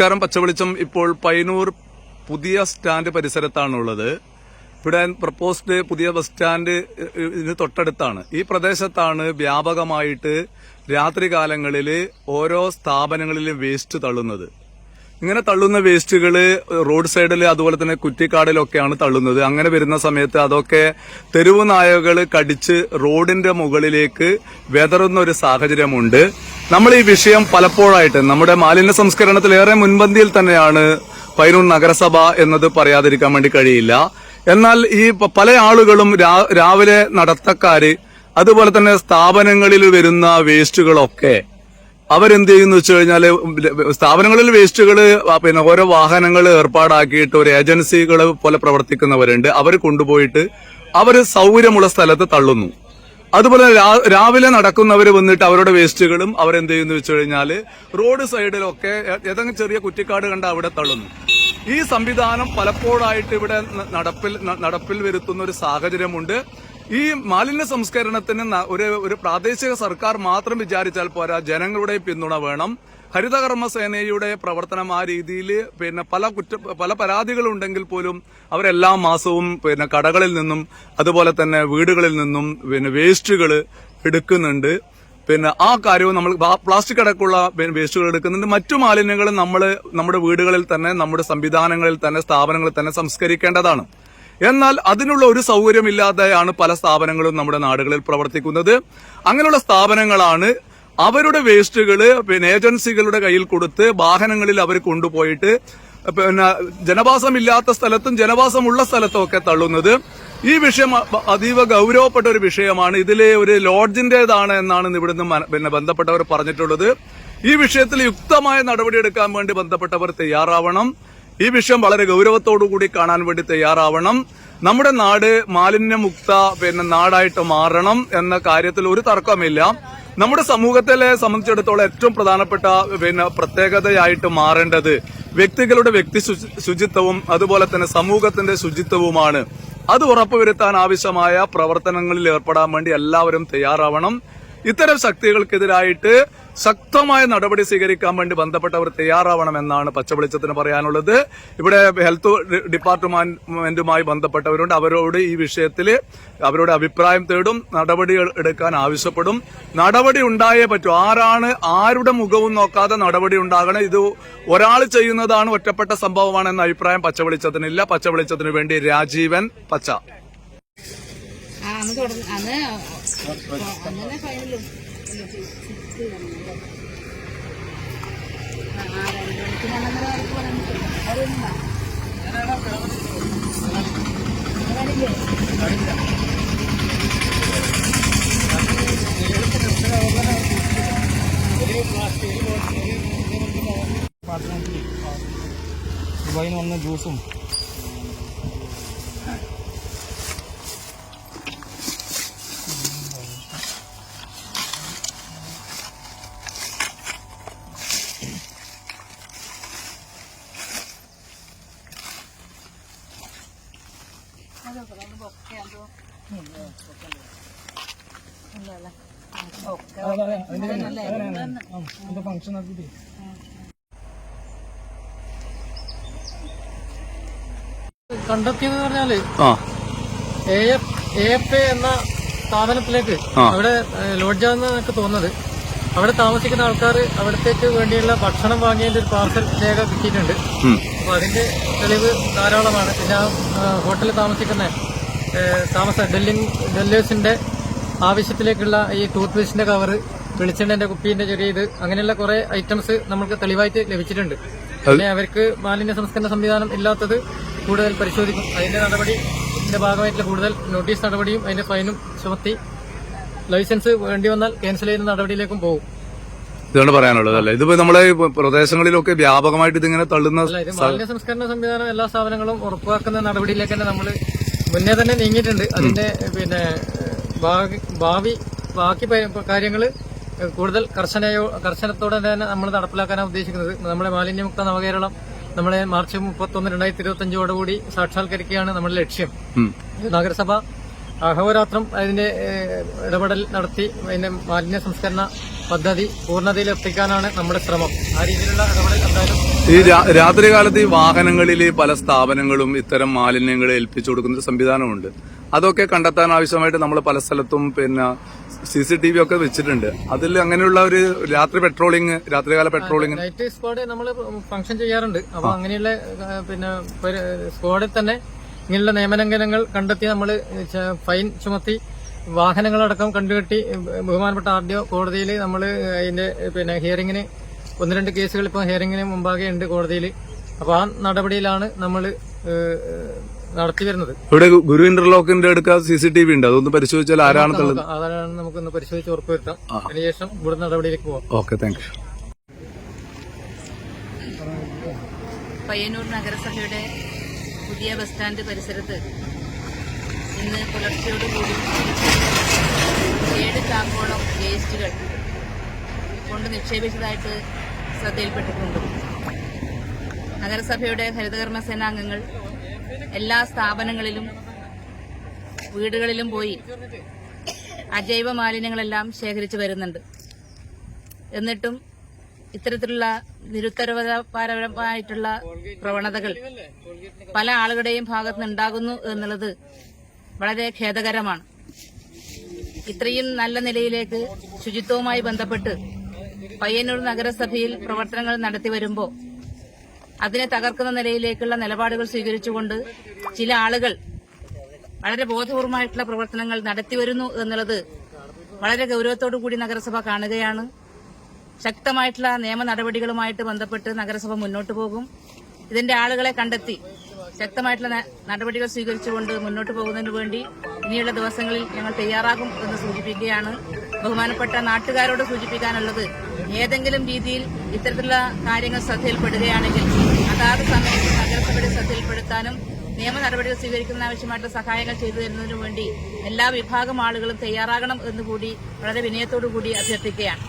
നമസ്കാരം. പച്ചവെളിച്ചം ഇപ്പോൾ പയ്യന്നൂർ പുതിയ സ്റ്റാൻഡ് പരിസരത്താണുള്ളത്. ഇവിടെ പ്രപ്പോസ്ഡ് പുതിയ ബസ് സ്റ്റാൻഡ് ഇതിന് തൊട്ടടുത്താണ്. ഈ പ്രദേശത്താണ് വ്യാപകമായിട്ട് രാത്രികാലങ്ങളിൽ ഓരോ സ്ഥാപനങ്ങളിലും വേസ്റ്റ് തള്ളുന്നത്. ഇങ്ങനെ തള്ളുന്ന വേസ്റ്റുകൾ റോഡ് സൈഡിൽ അതുപോലെ തന്നെ കുറ്റിക്കാടിലൊക്കെയാണ് തള്ളുന്നത്. അങ്ങനെ വരുന്ന സമയത്ത് അതൊക്കെ തെരുവ് നായകൾ കടിച്ച് റോഡിന്റെ മുകളിലേക്ക് വെതറുന്ന ഒരു സാഹചര്യമുണ്ട്. നമ്മൾ ഈ വിഷയം പലപ്പോഴായിട്ട് നമ്മുടെ മാലിന്യ സംസ്കരണത്തിൽ ഏറെ മുൻപന്തിയിൽ തന്നെയാണ് പൈനൂർ നഗരസഭ എന്നത് പറയാതിരിക്കാൻ വേണ്ടി കഴിയില്ല. എന്നാൽ ഈ പല ആളുകളും രാവിലെ നടത്തക്കാര് അതുപോലെ തന്നെ സ്ഥാപനങ്ങളിൽ വരുന്ന വേസ്റ്റുകളൊക്കെ അവരെന്ത് ചെയ്യുന്നു വെച്ച് കഴിഞ്ഞാൽ സ്ഥാപനങ്ങളിൽ വേസ്റ്റുകൾ പിന്നെ ഓരോ വാഹനങ്ങൾ ഏർപ്പാടാക്കിയിട്ട് ഒരു ഏജൻസികൾ പോലെ പ്രവർത്തിക്കുന്നവരുണ്ട്. അവർ കൊണ്ടുപോയിട്ട് അവർ സൗകര്യമുള്ള സ്ഥലത്ത് തള്ളുന്നു. അതുപോലെ രാവിലെ നടക്കുന്നവർ വന്നിട്ട് അവരുടെ വേസ്റ്റുകളും അവരെന്ത് ചെയ്യുന്നു വെച്ച് കഴിഞ്ഞാൽ റോഡ് സൈഡിലൊക്കെ ഏതെങ്കിലും ചെറിയ കുറ്റിക്കാട് കണ്ട അവിടെ തള്ളുന്നു. ഈ സംവിധാനം പലപ്പോഴായിട്ട് ഇവിടെ നടപ്പിൽ നടപ്പിൽ വരുത്തുന്ന ഒരു സാഹചര്യമുണ്ട്. ഈ മാലിന്യ സംസ്കരണത്തിന് ഒരു ഒരു പ്രാദേശിക സർക്കാർ മാത്രം വിചാരിച്ചാൽ പോരാ ജനങ്ങളുടെ പിന്തുണ വേണം. ഹരിതകർമ്മ സേനയുടെ പ്രവർത്തനം ആ രീതിയിൽ പിന്നെ പല കുറ്റ പല പരാതികളുണ്ടെങ്കിൽ പോലും അവരെല്ലാ മാസവും പിന്നെ കടകളിൽ നിന്നും അതുപോലെ തന്നെ വീടുകളിൽ നിന്നും പിന്നെ വേസ്റ്റുകൾ എടുക്കുന്നുണ്ട്. പിന്നെ ആ കാര്യവും നമ്മൾ പ്ലാസ്റ്റിക് അടക്കമുള്ള വേസ്റ്റുകൾ എടുക്കുന്നുണ്ട്. മറ്റു മാലിന്യങ്ങളും നമ്മൾ നമ്മുടെ വീടുകളിൽ തന്നെ നമ്മുടെ സംവിധാനങ്ങളിൽ തന്നെ സ്ഥാപനങ്ങളിൽ തന്നെ സംസ്കരിക്കേണ്ടതാണ്. എന്നാൽ അതിനുള്ള ഒരു സൗകര്യമില്ലാതെയാണ് പല സ്ഥാപനങ്ങളും നമ്മുടെ നാടുകളിൽ പ്രവർത്തിക്കുന്നത്. അങ്ങനെയുള്ള സ്ഥാപനങ്ങളാണ് അവരുടെ വേസ്റ്റുകൾ പിന്നെ ഏജൻസികളുടെ കയ്യിൽ കൊടുത്ത് വാഹനങ്ങളിൽ അവർ കൊണ്ടുപോയിട്ട് പിന്നെ ജനവാസമില്ലാത്ത സ്ഥലത്തും ജനവാസമുള്ള സ്ഥലത്തും ഒക്കെ തള്ളുന്നത്. ഈ വിഷയം അതീവ ഗൗരവപ്പെട്ട ഒരു വിഷയമാണ്. ഇതിലെ ഒരു ലോഡ്ജിന്റേതാണ് എന്നാണ് ഇവിടുന്ന് പിന്നെ ബന്ധപ്പെട്ടവർ പറഞ്ഞിട്ടുള്ളത്. ഈ വിഷയത്തിൽ യുക്തമായ നടപടിയെടുക്കാൻ വേണ്ടി ബന്ധപ്പെട്ടവർ തയ്യാറാവണം. ഈ വിഷയം വളരെ ഗൗരവത്തോടു കൂടി കാണാൻ വേണ്ടി തയ്യാറാവണം. നമ്മുടെ നാട് മാലിന്യമുക്ത പിന്നെ നാടായിട്ട് മാറണം എന്ന കാര്യത്തിൽ ഒരു തർക്കമില്ല. നമ്മുടെ സമൂഹത്തിലെ സംബന്ധിച്ചിടത്തോളം ഏറ്റവും പ്രധാനപ്പെട്ട പിന്നെ പ്രത്യേകതയായിട്ട് മാറേണ്ടത് വ്യക്തികളുടെ വ്യക്തി ശുചിത്വവും അതുപോലെ തന്നെ സമൂഹത്തിന്റെ ശുചിത്വവുമാണ്. അത് ഉറപ്പുവരുത്താൻ ആവശ്യമായ പ്രവർത്തനങ്ങളിൽ ഏർപ്പെടാൻ വേണ്ടി എല്ലാവരും തയ്യാറാവണം. ഇത്തരം ശക്തികൾക്കെതിരായിട്ട് ശക്തമായ നടപടി സ്വീകരിക്കാൻ വേണ്ടി ബന്ധപ്പെട്ടവർ തയ്യാറാവണമെന്നാണ് പച്ചവെളിച്ചത്തിന് പറയാനുള്ളത്. ഇവിടെ ഹെൽത്ത് ഡിപ്പാർട്ട്മെന്റുമായി ബന്ധപ്പെട്ടവരുണ്ട്. അവരോട് ഈ വിഷയത്തിൽ അവരുടെ അഭിപ്രായം തേടും നടപടികൾ എടുക്കാൻ ആവശ്യപ്പെടും. നടപടി ഉണ്ടായേ പറ്റൂ. ആരാണ് ആരുടെ മുഖവും നോക്കാതെ നടപടി ഉണ്ടാകണം? ഇത് ഒരാൾ ചെയ്യുന്നതാണ് ഒറ്റപ്പെട്ട സംഭവമാണെന്ന അഭിപ്രായം പച്ചവെളിച്ചത്തിനില്ല. പച്ചവെളിച്ചത്തിന് വേണ്ടി രാജീവൻ പച്ച. അന്ന് തുടങ്ങി അന്ന് അങ്ങനെ ഫൈനലും ആ രണ്ടു മണിക്ക് പറഞ്ഞിട്ടുണ്ട് അവരൊന്നും ദുബായിൽ നിന്ന് വന്ന ജ്യൂസും ഫംഗ്ഷൻ കണ്ടെത്തിയെന്ന് പറഞ്ഞാൽ എ എഫ് എ എന്ന സ്ഥാപനത്തിലേക്ക് അവിടെ ലോഡ്ജാന്ന് എനിക്ക് തോന്നുന്നത്. അവിടെ താമസിക്കുന്ന ആൾക്കാർ അവിടത്തേക്ക് വേണ്ടിയുള്ള ഭക്ഷണം വാങ്ങിയതിന്റെ ഒരു പാർസൽ രേഖ കിട്ടിയിട്ടുണ്ട്. അപ്പൊ അതിന്റെ തെളിവ് ധാരാളമാണ്. പിന്നെ ആ ഹോട്ടലിൽ താമസിക്കുന്ന താമസ ഡെല്ലിങ് ഡെല്ലേഴ്സിന്റെ ആവശ്യത്തിലേക്കുള്ള ഈ ടൂത്ത് കവർ വെളിച്ചെണ്ണന്റെ കുപ്പീന്റെ ചെറിയ ഇത് അങ്ങനെയുള്ള കുറെ ഐറ്റംസ് നമുക്ക് തെളിവായിട്ട് ലഭിച്ചിട്ടുണ്ട്. പിന്നെ അവർക്ക് മാലിന്യ സംസ്കരണ സംവിധാനം ഇല്ലാത്തത് കൂടുതൽ പരിശോധിക്കും. അതിന്റെ നടപടിന്റെ ഭാഗമായിട്ടുള്ള കൂടുതൽ നോട്ടീസ് നടപടിയും അതിന്റെ ഫൈനും ചുമത്തി ലൈസൻസ് വേണ്ടി വന്നാൽ ക്യാൻസൽ ചെയ്യുന്ന നടപടിയിലേക്കും പോകും. ഇതാണ് പറയാനുള്ളത് അല്ലേ? ഇതിപ്പോ നമ്മളെ പ്രദേശങ്ങളിലൊക്കെ വ്യാപകമായിട്ട് ഇതിങ്ങനെ തള്ളുന്ന മാലിന്യ സംസ്കരണ സംവിധാനം എല്ലാ സ്ഥാപനങ്ങളും ഉറപ്പാക്കുന്ന നടപടിയിലേക്ക് തന്നെ നമ്മൾ മുന്നേ തന്നെ നീങ്ങിയിട്ടുണ്ട്. അതിന്റെ പിന്നെ ഭാവി ബാക്കി കാര്യങ്ങൾ കൂടുതൽ കർശനയോ കർശനത്തോടെ തന്നെ നമ്മൾ നടപ്പിലാക്കാനാണ് ഉദ്ദേശിക്കുന്നത്. നമ്മുടെ മാലിന്യമുക്ത നവകേരളം നമ്മളെ മാർച്ച് മുപ്പത്തൊന്ന് രണ്ടായിരത്തി ഇരുപത്തി അഞ്ചോടുകൂടി സാക്ഷാത്കരിക്കുകയാണ് നമ്മുടെ ലക്ഷ്യം. നഗരസഭ അഹോരാത്രം അതിന്റെ ഇടപെടൽ നടത്തി അതിന്റെ മാലിന്യ സംസ്കരണ പദ്ധതി പൂർണതയിൽ എത്തിക്കാനാണ് നമ്മുടെ ശ്രമം. ആ രീതിയിലുള്ള ഇടപെടൽ എന്തായാലും ഈ രാത്രി രാത്രികാലത്ത് ഈ വാഹനങ്ങളിൽ പല സ്ഥാപനങ്ങളും ഇത്തരം മാലിന്യങ്ങൾ ഏൽപ്പിച്ചു കൊടുക്കുന്ന ഒരു സംവിധാനമുണ്ട്. അതൊക്കെ കണ്ടെത്താൻ ആവശ്യമായിട്ട് നമ്മൾ പല സ്ഥലത്തും പിന്നെ സി സി ടി വി ഒക്കെ വെച്ചിട്ടുണ്ട്. അതിൽ അങ്ങനെയുള്ള ഒരു രാത്രി പെട്രോളിംഗ് രാത്രികാല പെട്രോളിംഗ് നൈറ്റ് സ്ക്വാഡ് നമ്മൾ ഫംഗ്ഷൻ ചെയ്യാറുണ്ട്. അപ്പൊ അങ്ങനെയുള്ള പിന്നെ സ്ക്വാഡിൽ തന്നെ ഇങ്ങനെയുള്ള നിയമലംഘനങ്ങൾ കണ്ടെത്തി നമ്മൾ ഫൈൻ ചുമത്തി വാഹനങ്ങളടക്കം കണ്ടുകെട്ടി ബഹുമാനപ്പെട്ട ആർ ഡി ഒ കോടതിയിൽ നമ്മൾ അതിന്റെ പിന്നെ ഹിയറിങ്ങിന് ഒന്ന് രണ്ട് കേസുകൾ ഇപ്പോൾ ഹിയറിങ്ങിന് മുമ്പാകെ ഉണ്ട് കോടതിയിൽ അപ്പോൾ ആ നടപടിയിലാണ് നമ്മൾ നടത്തി വരുന്നത്. ഇവിടെ ഗുരു ഇന്റർലോക്കിന്റെ അടുക്ക സി സി ടി വി ഉണ്ട്. അതൊന്ന് പരിശോധിച്ചാൽ ആരാണ് അതാണ് നമുക്കൊന്ന് പരിശോധിച്ച് ഉറപ്പുവരുത്താം. അതിനുശേഷം ഇവിടെ നടപടിയിലേക്ക് പോവാം. ഓക്കെ താങ്ക് യു പയ്യന്നൂർ നഗരസഭയുടെ പുതിയ ബസ് സ്റ്റാൻഡ് പരിസരത്ത് ഇന്ന് പുലർച്ചയോടുകൂടി ഏഴ് ചാക്കോളം വേസ്റ്റുകൾ കൊണ്ട് നിക്ഷേപിച്ചതായിട്ട് ശ്രദ്ധയിൽപ്പെട്ടിട്ടുണ്ട്. നഗരസഭയുടെ ഹരിതകർമ്മ സേനാംഗങ്ങൾ എല്ലാ സ്ഥാപനങ്ങളിലും വീടുകളിലും പോയി അജൈവ മാലിന്യങ്ങളെല്ലാം ശേഖരിച്ചു വരുന്നുണ്ട്. എന്നിട്ടും ഇത്തരത്തിലുള്ള നിരുത്തരവാദപരമായിട്ടുള്ള പ്രവണതകൾ പല ആളുകളുടെയും ഭാഗത്ത് നിന്നുണ്ടാകുന്നു എന്നുള്ളത് വളരെ ഖേദകരമാണ്. ഇത്രയും നല്ല നിലയിലേക്ക് ശുചിത്വവുമായി ബന്ധപ്പെട്ട് പയ്യന്നൂർ നഗരസഭയിൽ പ്രവർത്തനങ്ങൾ നടത്തി വരുമ്പോൾ അതിനെ തകർക്കുന്ന നിലയിലേക്കുള്ള നിലപാടുകൾ സ്വീകരിച്ചുകൊണ്ട് ചില ആളുകൾ വളരെ ബോധപൂർവമായിട്ടുള്ള പ്രവർത്തനങ്ങൾ നടത്തിവരുന്നു എന്നുള്ളത് വളരെ ഗൗരവത്തോടു കൂടി നഗരസഭ കാണുകയാണ്. ശക്തമായിട്ടുള്ള നിയമ നടപടികളുമായിട്ട് ബന്ധപ്പെട്ട് നഗരസഭ മുന്നോട്ട് പോകും. ഇതിന്റെ ആളുകളെ കണ്ടെത്തി ശക്തമായിട്ടുള്ള നടപടികൾ സ്വീകരിച്ചുകൊണ്ട് മുന്നോട്ട് പോകുന്നതിന് വേണ്ടി ഇനിയുള്ള ദിവസങ്ങളിൽ ഞങ്ങൾ തയ്യാറാകും എന്ന് സൂചിപ്പിക്കുകയാണ് ബഹുമാനപ്പെട്ട നാട്ടുകാരോട് സൂചിപ്പിക്കാനുള്ളത്. ഏതെങ്കിലും രീതിയിൽ ഇത്തരത്തിലുള്ള കാര്യങ്ങൾ ശ്രദ്ധയിൽപ്പെടുകയാണെങ്കിൽ അതാത് സമയത്ത് നഗരസഭയുടെ ശ്രദ്ധയിൽപ്പെടുത്താനും നിയമ നടപടികൾ സ്വീകരിക്കുന്ന ആവശ്യമായിട്ടുള്ള സഹായങ്ങൾ ചെയ്തു തരുന്നതിനു വേണ്ടി എല്ലാ വിഭാഗം ആളുകളും തയ്യാറാകണം എന്നുകൂടി വളരെ വിനയത്തോടു കൂടി അഭ്യർത്ഥിക്കുകയാണ്.